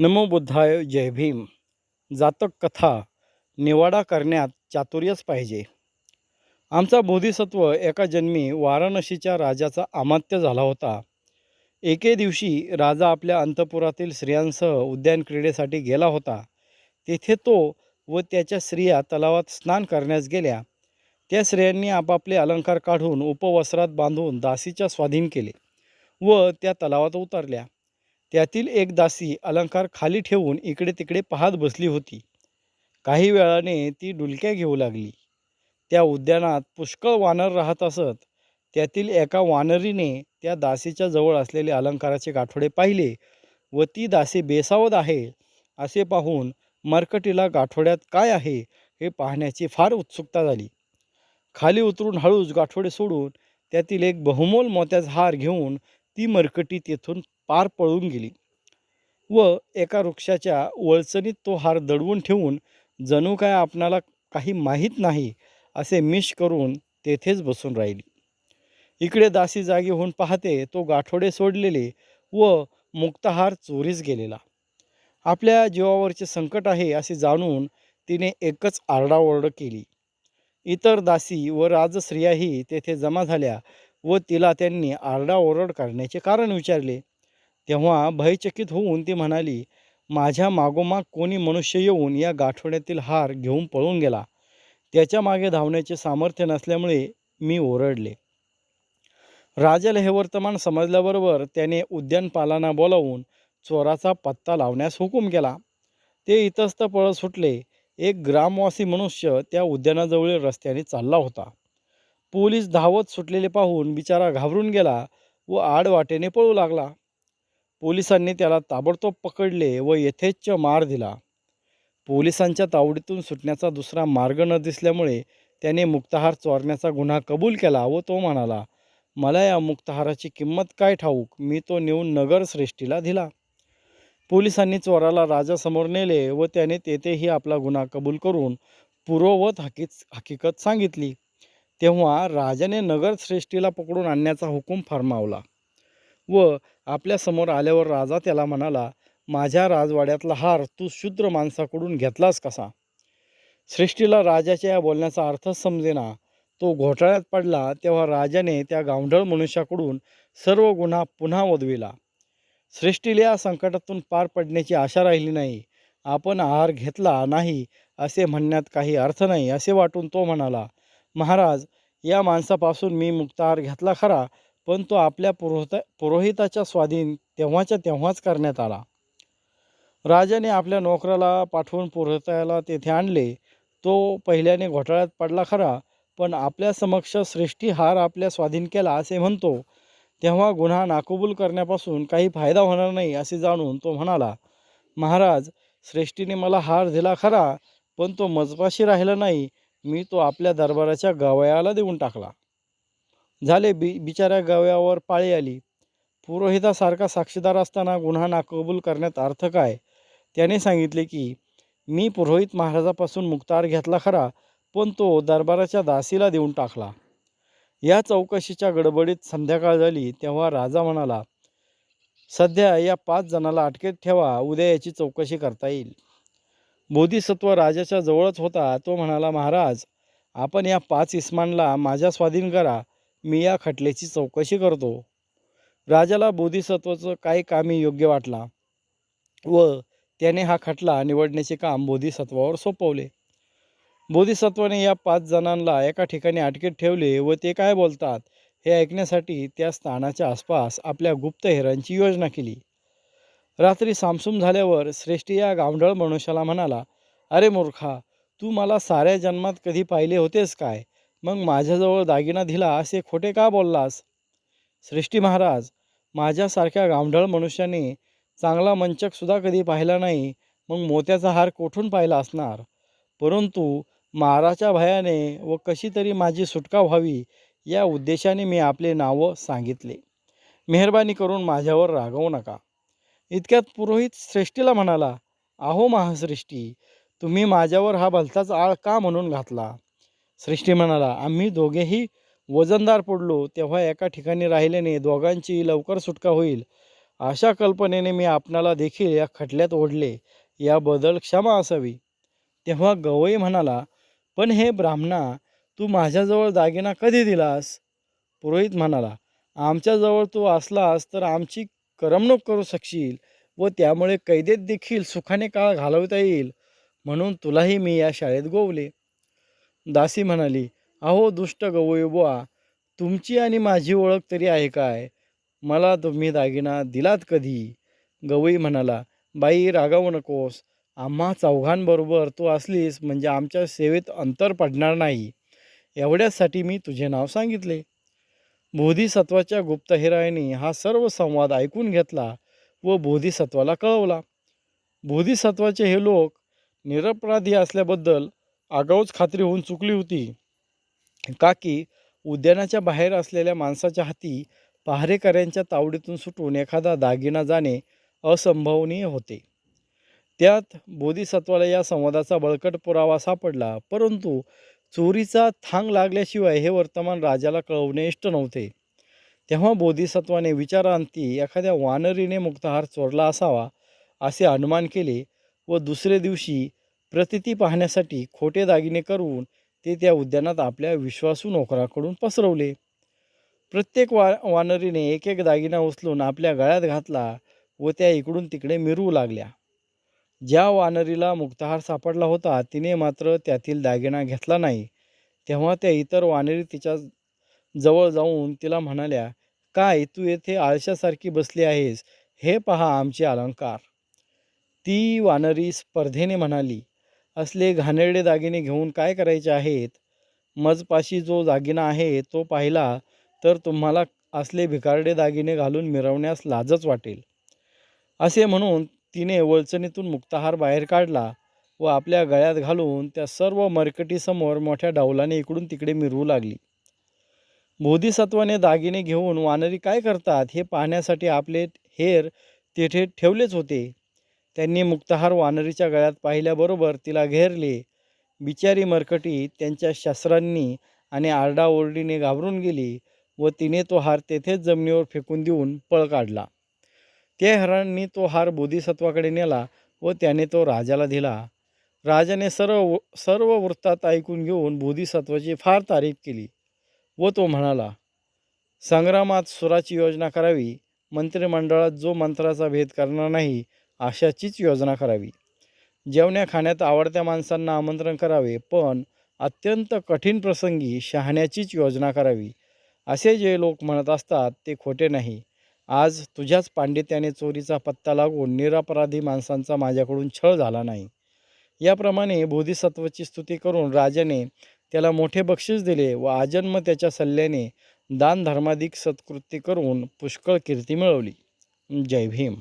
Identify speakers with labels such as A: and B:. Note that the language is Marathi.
A: नमो बुद्धाय जय भीम. जातक कथा निवाडा करण्यात चातुर्यच पाहिजे. आमचा बोधिसत्व एका जन्मी वाराणसीच्या राजाचा अमात्य झाला होता. एके दिवशी राजा आपल्या अंतपुरातील स्त्रियांसह उद्यान क्रीडेसाठी गेला होता. तेथे तो व त्याच्या स्त्रिया तलावात स्नान करण्यास गेल्या. त्या स्त्रियांनी आपापले अलंकार काढून उपवस्त्रात बांधून दासीच्या स्वाधीन केले व त्या तलावात उतरल्या. त्यातील एक दासी अलंकार खाली ठेवून इकडे तिकडे पाहत बसली होती. काही वेळाने ती डुलक्या घेऊ लागली. त्या उद्यानात पुष्कळ वानर राहत असत. त्यातील एका वानरीने त्या दासीच्या जवळ असलेले अलंकाराचे गाठोडे पाहिले व ती दासी बेसावत आहे. असे पाहून मरकटीला गाठोड्यात काय आहे हे पाहण्याची फार उत्सुकता झाली. खाली उतरून हळूच गाठोडे सोडून त्यातील एक बहुमोल मोत्याचा हार घेऊन ती मरकटी तेथून पार पळून गेली. व एका वृक्षाच्या वळचणीत तो हार दडवून ठेवून जणू काय आपणाला काही माहीत नाही असे मिश करून तेथेच बसून राहिली. इकडे दासी जागी होऊन पाहते तो गाठोडे सोडलेले व मुक्ताहार चोरीस गेलेला. आपल्या जीवावरचे संकट आहे असे जाणून तिने एकच आरडाओरड केली. इतर दासी व राजस्त्रियाही तेथे जमा झाल्या व तिला त्यांनी आरडाओरड करण्याचे कारण विचारले. तेव्हा भयचकित होऊन ती म्हणाली माझ्या मागोमाग कोणी मनुष्य येऊन या गाठोड्यातील हार घेऊन पळून गेला. त्याच्यामागे धावण्याचे सामर्थ्य नसल्यामुळे मी ओरडले. राजाला हे वर्तमान समजल्याबरोबर त्याने उद्यानपालांना बोलावून चोराचा पत्ता लावण्यास हुकूम केला. ते इतस्त पळत सुटले. एक ग्रामवासी मनुष्य त्या उद्यानाजवळील रस्त्याने चालला होता. पोलीस धावत सुटलेले पाहून बिचारा घाबरून गेला व आडवाटेने पळू लागला. पोलिसांनी त्याला ताबडतोब पकडले व यथेच्छ मार दिला. पोलिसांच्या तावडीतून सुटण्याचा दुसरा मार्ग न दिसल्यामुळे त्याने मुक्ताहार चोरण्याचा गुन्हा कबूल केला व तो म्हणाला मला या मुक्ताहाराची किंमत काय ठाऊक? मी तो नेऊन नगरश्रेष्ठीला दिला. पोलिसांनी चोराला राजासमोर नेले व त्याने तेथेही आपला गुन्हा कबूल करून पूर्ववत हकीच हकीकत सांगितली. तेव्हा राजाने नगरश्रेष्ठीला पकडून आणण्याचा हुकूम फरमावला. व आपल्यासमोर आल्यावर राजा त्याला म्हणाला माझ्या राजवाड्यातला हार तू शूद्र माणसाकडून घेतलास कसा? सृष्टीला राजाच्या या बोलण्याचा अर्थच समजेना. तो घोटाळ्यात पडला तेव्हा राजाने त्या गावढळ मनुष्याकडून सर्व गुन्हा पुन्हा वदविला सृष्टीला या संकटातून पार पडण्याची आशा राहिली नाही. आपण आहार घेतला नाही असे म्हणण्यात काही अर्थ नाही असे वाटून तो म्हणाला महाराज या माणसापासून मी मुक्ताहार घेतला खरा पण तो आपल्या पुरोहित पुरोहिताच्या स्वाधीन तेव्हाच्या तेव्हाच करण्यात आला. राजाने आपल्या नोकराला पाठवून पुरोहिताला तेथे आणले. तो पहिल्याने घोटाळ्यात पडला खरा पण आपल्या समक्ष श्रेष्ठी हार आपल्या स्वाधीन केला असे म्हणतो. तेव्हा गुन्हा नाकबूल करण्यापासून काही फायदा होणार नाही असे जाणून तो म्हणाला महाराज श्रेष्ठीने मला हार दिला खरा पण तो मजपाशी राहिला नाही. मी तो आपल्या दरबाराच्या गवयाला देऊन टाकला. झाले बि बिचाऱ्या गव्यावर पाळी आली. पुरोहितासारखा साक्षीदार असताना गुन्हा नाकबूल करण्यात अर्थ काय? त्याने सांगितले की मी पुरोहित महाराजापासून मुक्तार घेतला खरा पण तो दरबाराच्या दासीला देऊन टाकला. या चौकशीच्या गडबडीत संध्याकाळ झाली तेव्हा राजा म्हणाला सध्या या पाच जणाला अटकेत ठेवा उद्या याची चौकशी करता येईल. बोधिसत्व राजाच्या जवळच होता तो म्हणाला महाराज आपण या पाच इस्मानला माझ्या स्वाधीन करा मी या खटल्याची चौकशी करतो. राजाला बोधिसत्वाचं काही कामी योग्य वाटला व त्याने हा खटला निवडण्याचे काम बोधिसत्वावर सोपवले. बोधिसत्वाने या पाच जणांना एका ठिकाणी अटकेत ठेवले व ते काय बोलतात हे ऐकण्यासाठी त्या स्थानाच्या आसपास आपल्या गुप्तहेरांची योजना केली. रात्री सामसूम झाल्यावर श्रेष्ठी या गावढळ मनुष्याला म्हणाला अरे मूर्खा तू मला साऱ्या जन्मात कधी पाहिले होतेस काय? मग माझ्याजवळ दागिना दिला असे खोटे का बोललास? श्रेष्ठी महाराज माझ्यासारख्या गावढळ मनुष्याने चांगला मंचकसुद्धा कधी पाहिला नाही मग मोत्याचा हार कोठून पाहिला असणार? परंतु माराच्या भयाने व कशी तरी माझी सुटका व्हावी या उद्देशाने मी आपले नावं सांगितले. मेहरबानी करून माझ्यावर रागवू नका. इतक्यात पुरोहित श्रेष्ठीला म्हणाला अहो महाश्रेष्ठी तुम्ही माझ्यावर हा भलताच आळ का म्हणून घातला? सृष्टी म्हणाला आम्ही दोघेही वजनदार पडलो तेव्हा एका ठिकाणी राहिल्याने दोघांची लवकर सुटका होईल. अशा कल्पनेने मी आपणाला देखील या खटल्यात ओढले याबद्दल क्षमा असावी. तेव्हा गवई म्हणाला पण हे ब्राह्मणा तू माझ्याजवळ दागिना कधी दिलास? पुरोहित म्हणाला आमच्याजवळ तू असलास तर आमची करमणूक करू शकशील व त्यामुळे कैदेत देखील सुखाने काळ घालवता येईल. म्हणून तुलाही मी या शाळेत गोवले. दासी म्हणाली अहो दुष्ट गवई बुवा तुमची आणि माझी ओळख तरी आहे काय? मला तुम्ही दागिना दिलात कधी? गवई म्हणाला बाई रागावू नकोस. आम्हा चौघांबरोबर तू असलीस म्हणजे आमच्या सेवेत अंतर पडणार नाही. एवढ्यासाठी मी तुझे नाव सांगितले. बोधिसत्वाच्या गुप्तहेरायने हा सर्व संवाद ऐकून घेतला व बोधिसत्वाला कळवला. बोधिसत्वाचे हे लोक निरपराधी असल्याबद्दल आगाऊच खात्री होऊन चुकली होती. का की उद्यानाच्या बाहेर असलेल्या माणसाच्या हाती पहारेकऱ्यांच्या तावडीतून सुटून एखादा दागिना जाणे असंभवनीय होते. त्यात बोधिसत्वाला या संवादाचा बळकट पुरावा सापडला परंतु चोरीचा थांग लागल्याशिवाय हे वर्तमान राजाला कळवणे इष्ट नव्हते. तेव्हा बोधिसत्वाने विचारांती एखाद्या वानरीने मुक्ताहार चोरला असावा असे अनुमान केले व दुसरे दिवशी प्रतिती पाहण्यासाठी खोटे दागिने करून ते त्या उद्यानात आपल्या विश्वासू नोकराकडून पसरवले. प्रत्येक वा वानरीने एक एक दागिना उचलून आपल्या गळ्यात घातला व त्या इकडून तिकडे मिरवू लागल्या. ज्या वानरीला मुक्ताहार सापडला होता तिने मात्र त्यातील दागिना घेतला नाही. तेव्हा त्या इतर वानरी तिच्या जवळ जाऊन तिला म्हणाल्या काय तू येथे आळशासारखी बसली आहेस? हे पहा आमचे अलंकार. ती वानरी स्पर्धेने म्हणाली असले घाणेरडे दागिने घेऊन काय करायचे आहेत? मजपाशी जो दागिना आहे तो पाहिला तर तुम्हाला असले भिकारडे दागिने घालून मिरवण्यास लाजच वाटेल. असे म्हणून तिने वळचणीतून मुक्ताहार बाहेर काढला व आपल्या गळ्यात घालून त्या सर्व मरकटीसमोर मोठ्या डावलाने इकडून तिकडे मिरवू लागली. बोधिसत्वाने दागिने घेऊन वानरी काय करतात हे पाहण्यासाठी आपले हेर तेथे ठेवलेच होते. त्यांनी मुक्ताहार वानरीच्या गळ्यात पाहिल्याबरोबर तिला घेरले. बिचारी मरकटी त्यांच्या शस्त्रांनी आणि आरडाओरडीने घाबरून गेली व तिने तो हार तेथेच जमिनीवर फेकून देऊन पळ काढला. त्या हरांनी तो हार बोधिसत्वाकडे नेला व त्याने तो राजाला दिला. राजाने सर्व सर्व वृत्तात ऐकून घेऊन बोधिसत्वाची फार तारीफ केली व तो म्हणाला संग्रामात सुराची योजना करावी. मंत्रिमंडळात जो मंत्राचा भेद करणार नाही अशाचीच योजना करावी. जेवण्या खाण्यात आवडत्या माणसांना आमंत्रण करावे पण अत्यंत कठीण प्रसंगी शहाण्याचीच योजना करावी असे जे लोक म्हणत असतात ते खोटे नाही. आज तुझ्याच पांडित्याने चोरीचा पत्ता लागून निरापराधी माणसांचा माझ्याकडून छळ झाला नाही. याप्रमाणे बोधिसत्वाची स्तुती करून राजाने त्याला मोठे बक्षीस दिले व आजन्म त्याच्या सल्ल्याने दानधर्माधिक सत्कृती करून पुष्कळ कीर्ती मिळवली. जय भीम.